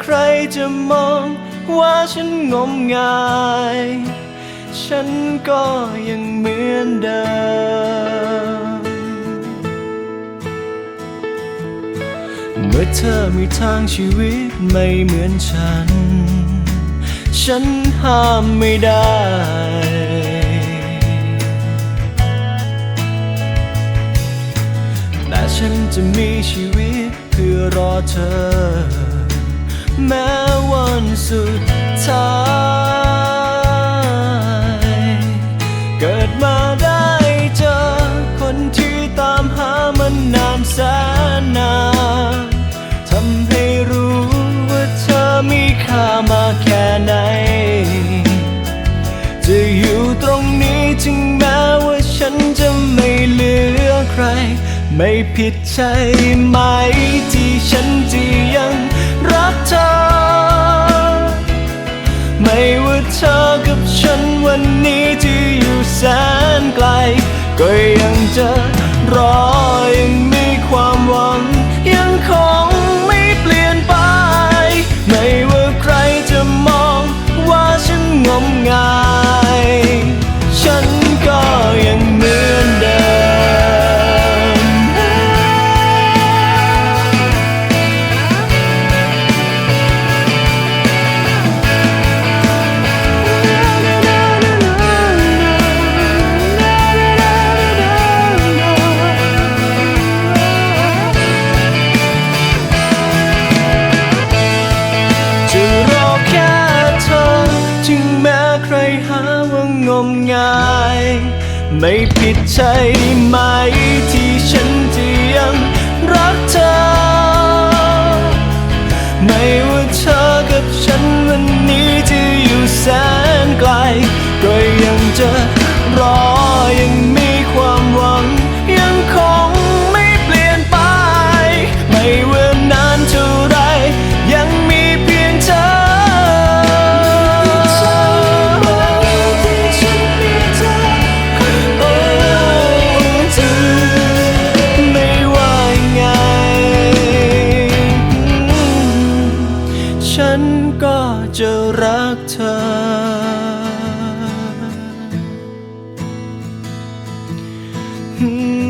ใครจะมองว่าฉันงมงาย ฉันก็ยังเหมือนเดิม เมื่อเธอมีทางชีวิตไม่เหมือนฉัน ฉันห้ามไม่ได้แต่ฉันจะมีชีวิตเพื่อรอเธอ แม้วันสุดท้าย เกิดมาได้เจอ คนที่ตามหามันนานแสนนานทำให้รู้ว่าเธอมีค่ามาแค่ไหน จะอยู่ตรงนี้ถึงแม้ว่าฉันจะไม่เหลือใคร ไม่ผิดใช่ไหมที่ฉันจะายไม่ผิดใช่ไหมที่ฉันจะยังรัก รักเธอ